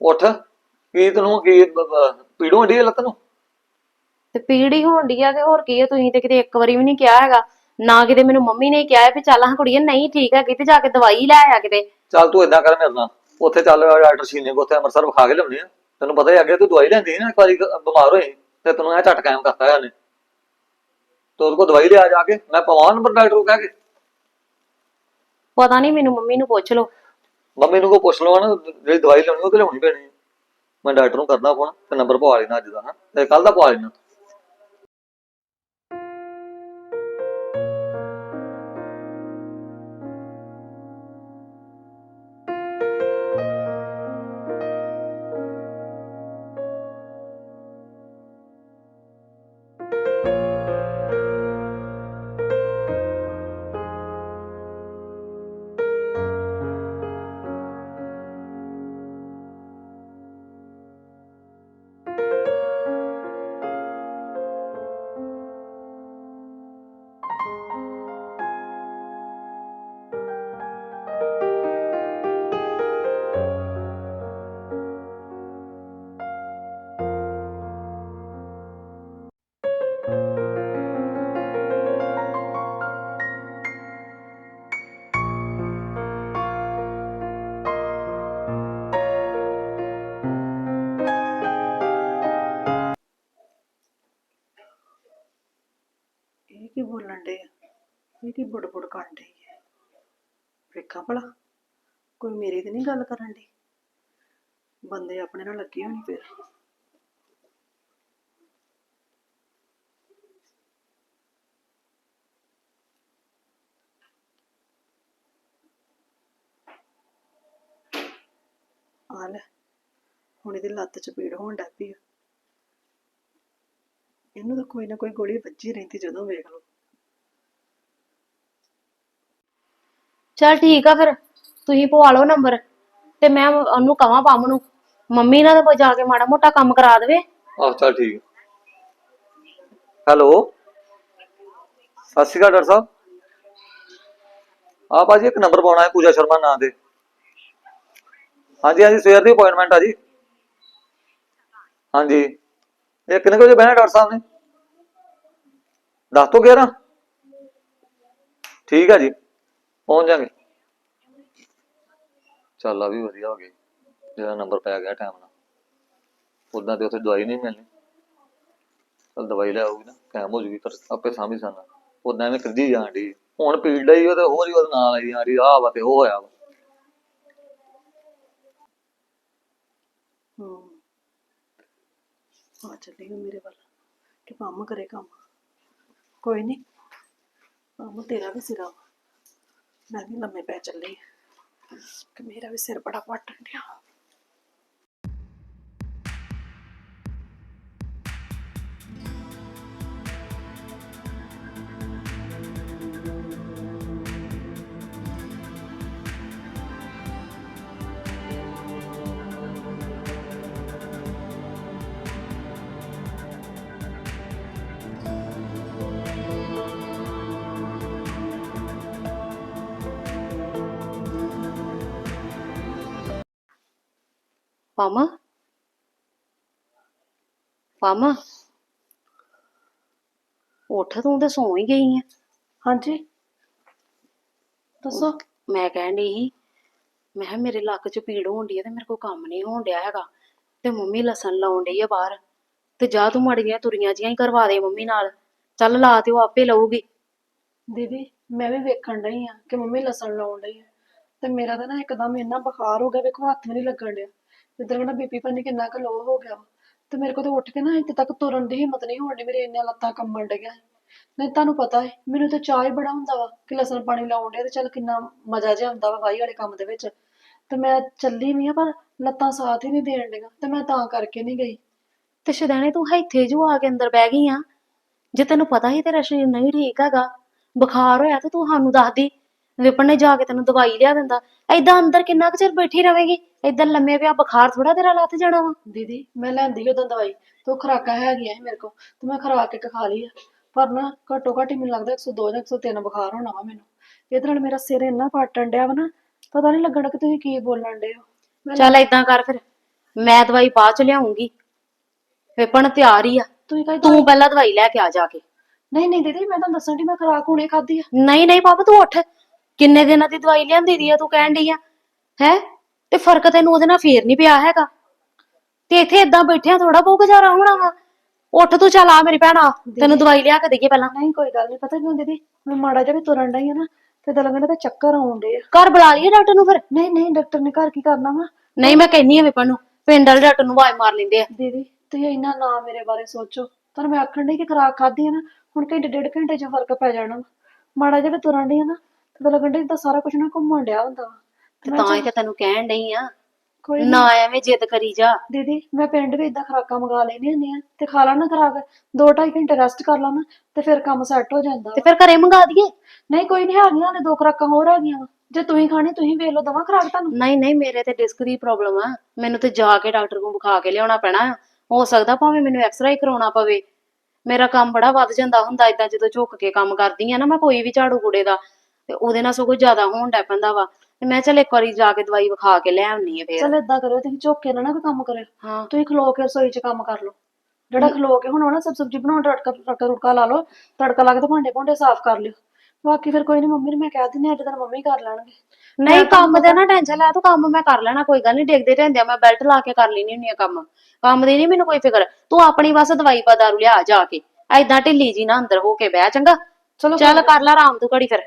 ਉੱਠ। ਕੀ ਤੈਨੂੰ ਕੀ ਪੀੜੋਂ ਹੈ ਲੱਤ ਨੂੰ? ਤੇ ਪੀੜ ਹੀ ਹੋਣ ਡਈ ਆ ਕਿ ਹੋਰ ਕੀ ਹੈ ਤੁਸੀਂ ਤੇ ਕਿਤੇ ਇੱਕ ਵਾਰੀ ਵੀ ਨਹੀਂ ਕਿਹਾ ਹੈਗਾ। ਨਾ ਕਿਤੇ ਮੈਨੂੰ ਮੰਮੀ ਨੇ ਕਿਹਾ ਵੀ ਚੱਲ ਹਾਂ ਕੁੜੀਏ ਨਹੀਂ ਠੀਕ ਹੈ ਕਿਤੇ ਜਾ ਕੇ ਦਵਾਈ ਲੈ ਆ ਕਿਤੇ। ਚੱਲ ਤੂੰ ਇਦਾਂ ਕਰ ਮੇਰੇ ਨਾਲ। ਉੱਥੇ ਚੱਲ ਡਾਕਟਰ ਸ਼ੀਨੇ ਕੋ ਉੱਥੇ ਅੰਮ੍ਰਿਤਸਰ ਵਿਖਾ ਕੇ ਲਿਆਉਣੀ ਆ। ਤੈਨੂੰ ਪਤਾ ਹੀ ਅੱਗੇ ਤੂੰ ਦਵਾਈ ਲੈਂਦੀ ਸੀ ਨਾ ਇੱਕ ਵਾਰੀ ਬਿਮਾਰ ਹੋਈ ਤੇ ਤੈਨੂੰ ਇਹ ਝਟ ਕਾਇਮ ਕਰਤਾ ਹੈ ਉਹਨੇ ਤੂੰ ਉਹਦੇ ਕੋਲ ਦਵਾਈ ਲਿਆ ਜਾ ਕੇ ਮੈਂ ਪਵਾਂ ਨੰਬਰ ਡਾਕਟਰ ਨੂੰ ਕਹਿ ਕੇ। ਪਤਾ ਨਹੀਂ ਮੈਨੂੰ ਮੰਮੀ ਨੂੰ ਪੁੱਛ ਲਓ। ਮੰਮੀ ਨੂੰ ਕੋ ਪੁੱਛ ਲਵਾਂ ਨਾ ਜਿਹੜੀ ਦਵਾਈ ਲੈਣੀ ਉਹ ਤੇ ਲਿਆਉਣੀ ਪੈਣੀ। ਮੈਂ ਡਾਕਟਰ ਨੂੰ ਕਰਦਾ ਫੋਨ ਤੇ ਨੰਬਰ ਪਵਾ ਲੈਣਾ ਅੱਜ ਦਾ ਹਾਂ। ਤੇ ਕੱਲ ਦਾ ਪਵਾ ਲੈਣਾ। ਇਹ ਕੀ ਬੁੜ-ਬੁੜ ਕਰਨ ਡੇ ਹੈ ਵੇਖਾਂ ਭਲਾ, ਕੋਈ ਮੇਰੀ ਤੇ ਨਹੀਂ ਗੱਲ ਕਰਨ ਡਈ? ਬੰਦੇ ਆਪਣੇ ਨਾਲ ਲੱਗੇ ਹੋਣੀ ਫਿਰ। ਆ ਲੈ, ਹੁਣ ਇਹਦੀ ਲੱਤ 'ਚ ਪੀੜ ਹੋਣ ਡੈ ਪਈ ਇਹਨੂੰ ਤਾਂ ਕੋਈ ਨਾ ਕੋਈ ਗੋਲੀ ਵੱਜੀ ਰਹਿੰਦੀ ਜਦੋਂ ਵੇਖ ਲਓ। ਚਲ ਠੀਕ ਆ ਫਿਰ, ਤੁਸੀਂ ਪਵਾ ਲਓ ਨੰਬਰ ਤੇ ਮੈਂ ਉਹਨੂੰ ਕਵਾਂ ਪੰਮ ਨੂੰ, ਮੰਮੀ ਨਾਲ ਤਾਂ ਜਾ ਕੇ ਮਾੜਾ ਮੋਟਾ ਕੰਮ ਕਰਾ ਦੇਵੇ। ਆਹ, ਚੱਲ ਠੀਕ ਹੈਲੋ, ਸਤਿ ਸ਼੍ਰੀ ਅਕਾਲ ਡਾਕਟਰ ਸਾਹਿਬ। ਆ ਭਾਜੀ ਇੱਕ ਨੰਬਰ ਪਾਉਣਾ ਹੈ ਪੂਜਾ ਸ਼ਰਮਾ ਨਾਂ ਦੇ ਹਾਂਜੀ ਹਾਂਜੀ, ਸਵੇਰ ਦੀ ਅਪਾਇੰਟਮੈਂਟ ਆ ਜੀ। ਹਾਂਜੀ। ਇਹ ਕਿੰਨੇ ਕੁ ਵਜੇ ਬਹਿਣਾ ਡਾਕਟਰ ਸਾਹਿਬ ਨੇ? ਦੱਸ ਤੋਂ 11 ਠੀਕ ਆ ਜੀ। ਪਹੁੰਚ ਜਾਗੇ। ਚੱਲ ਆ ਵੀ ਵਧੀਆ ਹੋ ਗਈ ਜਿਹੜਾ ਨੰਬਰ ਪੈ ਗਿਆ ਟਾਈਮ ਨਾਲ। ਉਦਾਂ ਤੇ ਉੱਥੇ ਦਵਾਈ ਨਹੀਂ ਮਿਲਣੀ। ਚਲ ਦਵਾਈ ਲੈ ਆਉਗੀ ਨਾ ਕਾਇਮ ਹੋ ਜੂਗੀ ਪਰ ਆਪੇ ਸਾਂਭੀ ਸਾਨਾ ਉਦਾਂ ਐਵੇਂ ਕਰਦੀ ਜਾਣ ਦੀ ਹੁਣ ਪੀੜ ਲਈ ਉਹ ਤੇ ਹੋਰ ਹੀ ਉਹਦੇ ਨਾਲ ਆਈ ਜਾਣ ਡਈ। ਆਹ ਵਾ ਤੇ ਉਹ ਹੋਇਆ ਵਾ। ਹੂੰ। ਆ ਚੱਲੀ ਉਹ ਮੇਰੇ ਵੱਲ। ਕਿ ਪੰਮ ਕਰੇ ਕੰਮ। ਕੋਈ ਨਹੀਂ ਪੰਮ ਤੇਰਾ ਵੀ ਸਿਰਾ ਵਾ। ਮੈਂ ਵੀ ਲੰਮੇ ਪੈ ਚੱਲੀ। ਕਿ ਮੇਰਾ ਵੀ ਸਿਰ ਬੜਾ ਪਟਣ ਡਿਆ ਪੰਮ ਪੰਮ ਉੱਠ ਤੂੰ ਤੇ ਸੌਂ ਹੀ ਗਈ ਆ। ਹਾਂਜੀ। ਦੱਸੋ। ਮੈਂ ਕਹਿਣ ਡਈ ਸੀ ਮੈਂ ਕਿਹਾ ਮੇਰੇ ਲੱਕ 'ਚ ਪੀੜ ਹੋਣ ਡਈ ਆ ਤੇ ਮੇਰੇ ਕੋਲ ਕੰਮ ਨਹੀਂ ਹੋਣ ਡਿਆ ਹੈਗਾ। ਤੇ ਮੰਮੀ ਲਸਣ ਲਾਉਣ ਡਈ ਆ ਬਾਹਰ। ਤੇ ਜਾ ਤੂੰ ਮੜੀਆਂ ਤੁਰੀਆਂ ਜੀਆਂ ਹੀ ਕਰਵਾ ਦੇ ਮੰਮੀ ਨਾਲ। ਚੱਲ ਲਾ ਤੇ ਉਹ ਆਪੇ ਲਊਗੀ। ਦੀਦੀ ਮੈਂ ਵੀ ਵੇਖਣ ਡਈ ਆ ਕਿ ਮੰਮੀ ਲਸਣ ਲਾਉਣ ਡਈ ਆ। ਤੇ ਮੇਰਾ ਤਾਂ ਨਾ ਇੱਕਦਮ ਇੰਨਾ ਬੁਖਾਰ ਹੋ ਗਿਆ ਵੇਖੋ ਹੱਥ ਵੀ ਨਹੀਂ ਲੱਗਣ ਡਿਆ। ਜਿੱਦਾਂ ਕਹਿੰਦਾ ਬੀਪੀ ਪਾਣੀ ਕਿੰਨਾ ਕੁ ਲੋ ਹੋ ਗਿਆ ਵਾ, ਤੇ ਮੇਰੇ ਕੋਲ ਤੇ ਉੱਠ ਕੇ ਨਾ ਇੱਥੇ ਤੱਕ ਤੁਰਨ ਦੀ ਹਿੰਮਤ ਨਹੀਂ ਹੋਣ ਡਈ, ਮੇਰੇ ਇੰਨੀਆਂ ਲੱਤਾਂ ਕੰਬਣ ਡਈਆਂ। ਨਹੀਂ, ਤੁਹਾਨੂੰ ਪਤਾ ਹੈ ਮੈਨੂੰ ਤਾਂ ਚਾਹ ਹੀ ਬੜਾ ਹੁੰਦਾ ਵਾ ਕਿ ਲਸਣ ਪਾਣੀ ਲਾਉਣ ਡਿਆ ਤੇ ਚੱਲ ਕਿੰਨਾ ਮਜ਼ਾ ਜਿਹਾ ਆਉਂਦਾ ਵਾ ਵਾਹੀ ਵਾਲੇ ਕੰਮ ਦੇ ਵਿੱਚ। ਤੇ ਮੈਂ ਚੱਲੀ ਵੀ ਆ, ਪਰ ਲੱਤਾਂ ਸਾਥ ਹੀ ਨਹੀਂ ਦੇਣ ਡੀਆਂ ਤੇ ਮੈਂ ਤਾਂ ਕਰਕੇ ਨਹੀਂ ਗਈ। ਤੇ ਸ਼ਦਾਨੇ ਤੂੰ ਇੱਥੇ ਜੋ ਆ ਕੇ ਅੰਦਰ ਬਹਿ ਗਈ ਆ? ਜੇ ਤੈਨੂੰ ਪਤਾ ਹੀ ਤੇਰਾ ਸਰੀਰ ਨਹੀਂ ਠੀਕ ਹੈਗਾ, ਬੁਖਾਰ ਹੋਇਆ ਤੇ ਤੂੰ ਸਾਨੂੰ ਦੱਸਦੀ ਵਿਪਨ ਨੇ ਜਾ ਕੇ ਤੈਨੂੰ ਦਵਾਈ ਲਿਆ ਦਿੰਦਾ। ਐਦਾਂ ਅੰਦਰ ਕਿੰਨਾ ਕੁ ਚਿਰ ਬੈਠੀ ਰਵੇਂਗੀ? ਏਦਾਂ ਲੰਮੇ ਪਿਆ ਬੁਖਾਰ ਥੋੜਾ ਤੇਰਾ ਲੱਥ ਜਾਣਾ ਵਾ। ਦੀਦੀ ਮੈਂ ਲੈਂਦੀ ਉਦੋਂ ਦਵਾਈ। ਤੇ ਖੁਰਾਕਾਂ ਹੈਗੀਆਂ ਸੀ ਮੇਰੇ ਕੋਲ ਤੇ ਮੈਂ ਖੁਰਾਕ ਇੱਕ ਖਾ ਲਈ ਆ। ਪਰ ਨਾ ਘੱਟੋ ਘੱਟ ਹੀ ਮੈਨੂੰ ਲੱਗਦਾ 102 ਜਾਂ 103 ਬੁਖਾਰ ਹੋਣਾ ਵਾ ਮੈਨੂੰ। ਇਹਦੇ ਨਾਲ ਮੇਰਾ ਸਿਰ ਇੰਨਾ ਫਾਟਣ ਡਿਆ ਵਾ ਨਾ ਪਤਾ ਨਹੀਂ ਲੱਗਣਾ ਕਿ ਤੁਸੀਂ ਕੀ ਬੋਲਣ ਡੇ ਹੋ। ਮੈਂ ਚੱਲ ਏਦਾਂ ਕਰ ਫਿਰ ਮੈਂ ਦਵਾਈ ਬਾਅਦ ਚ ਲਿਆਉਂਗੀ। ਵਿਪਨ ਤਿਆਰ ਹੀ ਆ। ਤੁਸੀਂ ਕਹੀ ਤੂੰ ਪਹਿਲਾਂ ਦਵਾਈ ਲੈ ਕੇ ਆ ਜਾ ਕੇ। ਨਹੀਂ ਨਹੀਂ ਦੀਦੀ ਮੈਂ ਤੁਹਾਨੂੰ ਦੱਸਣ ਦੀ ਮੈਂ ਖੁਰਾਕ ਹੁਣੇ ਖਾਧੀ ਆ। ਨਹੀਂ ਨਹੀਂ ਪਾਪਾ ਤੂੰ ਉੱਠ। ਕਿੰਨੇ ਦਿਨਾਂ ਦੀ ਦਵਾਈ ਲਿਆਂਦੀ ਦੀ ਆ ਤੂੰ ਕਹਿਣ ਡਈ ਆ? ਹੈ? ਤੇ ਫ਼ਰਕ ਤੈਨੂੰ ਉਹਦੇ ਨਾਲ ਫੇਰ ਨਹੀਂ ਪਿਆ ਹੈਗਾ। ਤੇ ਇੱਥੇ ਏਦਾਂ ਬੈਠਿਆ ਥੋੜਾ ਬਹੁਤ ਗੁਜ਼ਾਰਾ ਹੋਣਾ ਵਾ। ਉੱਠ ਤੂੰ ਚੱਲ ਆ ਮੇਰੀ ਭੈਣਾ ਤੈਨੂੰ ਦਵਾਈ ਲਿਆ ਕੇ ਦੇਈਏ ਪਹਿਲਾਂ। ਨਹੀਂ ਕੋਈ ਗੱਲ ਨਹੀਂ ਪਤਾ ਕਿਉਂ ਦੀਦੀ? ਮੈਂ ਮਾੜਾ ਜਿਹਾ ਵੀ ਤੁਰਨ ਡਈ ਆ ਨਾ ਤੇ ਤਾਂ ਲੱਗਣਾ ਤੇ ਚੱਕਰ ਆਉਣ ਡੇ ਆ। ਘਰ ਬੁਲਾ ਲਈਏ ਡਾਕਟਰ ਨੂੰ ਫਿਰ। ਨਹੀਂ ਨਹੀਂ ਡਾਕਟਰ ਨੇ ਘਰ ਕੀ ਕਰਨਾ ਵਾ? ਨਹੀਂ ਮੈਂ ਕਹਿੰਨੀ ਆ ਵਿਪਨ ਨੂੰ ਪਿੰਡ ਵਾਲੇ ਡਾਕਟਰ ਨੂੰ ਆਵਾਜ਼ ਮਾਰ ਲੈਂਦੇ ਆ। ਦੀਦੀ ਤੁਸੀਂ ਇੰਨਾ ਨਾ ਮੇਰੇ ਬਾਰੇ ਸੋਚੋ। ਪਰ ਮੈਂ ਆਖਣ ਡਈ ਕਿ ਖੁਰਾਕ ਖਾਧੀ ਆ ਨਾ ਹੁਣ ਘੰਟੇ ਡੇਢ ਘੰਟੇ 'ਚ ਫ਼ਰਕ ਪੈ ਜਾਣਾ ਵਾ। ਮਾੜਾ ਜਿਹਾ ਵੀ ਤੁਰਨ ਡਈ ਆ ਨਾ ਤੇ ਤਾਂ ਲੱਗਣ ਡਈ ਤਾਂ ਸਾਰਾ ਕੁਝ ਨਾ ਘੁੰਮਣ ਡਿਆ ਹੁੰਦਾ ਵਾ। ਤੇ ਤਾਂ ਹੀ ਤਾਂ ਤੈਨੂੰ ਕਹਿਣ ਡਈ ਆ। ਕੋਈ ਨਾ ਐਵੇਂ ਜਿੱਦ ਕਰੀ ਜਾ। ਦੀਦੀ ਮੈਂ ਪਿੰਡ ਵੀ ਇਦਾਂ ਖੁਰਾਕਾਂ ਮੰਗਾ ਲੈਣੀ ਹੁੰਦੀਆਂ ਤੇ ਖਾ ਲਾ ਨਾ ਖੁਰਾਕ। ਦੋ ਢਾਈ ਘੰਟੇ ਰੈਸਟ ਕਰ ਲਾ ਨਾ ਤੇ ਫਿਰ ਕੰਮ ਸੈੱਟ ਹੋ ਜਾਂਦਾ ਤੇ ਫਿਰ ਘਰੇ ਮੰਗਾ ਦਈਏ। ਨਹੀਂ ਕੋਈ ਨਹੀਂ ਹੈਗੀਆਂ ਹਲੇ ਦੋ ਖੁਰਾਕਾਂ ਹੋਰ ਹੈਗੀਆਂ ਵਾ। ਜੇ ਤੁਸੀਂ ਖਾਣੀ ਤੁਸੀਂ ਵੇਖ ਲਓ ਦਵਾਂ ਖੁਰਾਕ ਤੁਹਾਨੂੰ। ਨਹੀਂ ਨਹੀਂ ਮੇਰੇ ਤੇ ਡਿਸਕ ਦੀ ਪ੍ਰੋਬਲਮ ਆ। ਮੈਨੂੰ ਤੇ ਜਾ ਕੇ ਡਾਕਟਰ ਕੋਲ ਵਿਖਾ ਕੇ ਲਿਆਉਣਾ ਪੈਣਾ। ਆ। ਹੋ ਸਕਦਾ ਭਾਵੇਂ ਮੈਨੂੰ ਐਕਸਰੇ ਕਰਾਉਣਾ ਪਵੇ। ਮੇਰਾ ਕੰਮ ਬੜਾ ਵੱਧ ਜਾਂਦਾ ਹੁੰਦਾ ਇਦਾਂ ਜਦੋਂ ਝੁੱਕ ਕੇ ਕੰਮ ਕਰਦੀ ਆ ਨਾ ਮੈਂ ਕੋਈ ਵੀ ਝਾੜੂ ਕੂੜੇ ਦਾ। ਤੇ ਉਹਦੇ ਨਾਲ ਸਗੋਂ ਜ਼ਿਆਦਾ ਹੋਣ ਡੈ ਪੈਂਦਾ ਵਾ। ਤੇ ਮੈਂ ਚੱਲ ਇੱਕ ਵਾਰੀ ਜਾ ਕੇ ਦਵਾਈ ਵਿਖਾ ਕੇ ਲੈ ਆਉਣੀ ਆ ਫੇਰ। ਚਲ ਏਦਾਂ ਕਰਿਓ ਤੁਸੀਂ ਝੁੱਕ ਕੇ ਨਾ ਨਾ ਕੋਈ ਕੰਮ ਕਰਿਓ। ਹਾਂ। ਤੁਸੀਂ ਖਲੋ ਕੇ ਰਸੋਈ 'ਚ ਕੰਮ ਕਰ ਲਓ। ਜਿਹੜਾ ਖਲੋ ਕੇ ਹੁਣ ਨਾ ਸਬ ਸਬਜ਼ੀ ਬਣਾਉਣ ਤੜਕਾ ਤੜਕਾ ਰੁੜਕਾ ਲਾ ਲਓ ਤੜਕਾ ਲਾ ਕੇ ਤੇ ਭਾਂਡੇ ਭੁੰਡੇ ਸਾਫ਼ ਕਰ ਲਿਓ। ਬਾਕੀ ਫਿਰ ਕੋਈ ਨਹੀਂ ਮੰਮੀ ਨੂੰ ਮੈਂ ਕਹਿ ਦਿੰਦੀ ਅੱਜ ਤਾਂ ਮੰਮੀ ਕਰ ਲੈਣਗੇ। ਨਹੀਂ ਕੰਮ ਦੇ ਨਾ ਟੈਨਸ਼ਨ ਲੈ ਤੂੰ ਕੰਮ ਮੈਂ ਕਰ ਲੈਣਾ ਕੋਈ ਗੱਲ ਨਹੀਂ ਡਿੱਗਦੇ ਢਹਿੰਦੇ ਮੈਂ ਬੈਲਟ ਲਾ ਕੇ ਕਰ ਲੈਣੀ ਹੁੰਦੀ ਆ ਕੰਮ। ਕੰਮ ਦੀ ਨਹੀਂ ਮੈਨੂੰ ਕੋਈ ਫਿਕਰ। ਤੂੰ ਆਪਣੀ ਬਸ ਦਵਾਈ ਪਾ ਦਾਰੂ ਲਿਆ ਜਾ ਕੇ। ਐਦਾਂ ਢਿੱਲੀ ਜੀ ਨਾ ਅੰਦਰ ਹੋ ਕੇ ਬਹਿ ਚੰਗਾ। ਚਲੋ ਚੱਲ ਕਰ ਲੈ ਆਰਾਮ ਤੂੰ ਘੜੀ ਫਿਰ।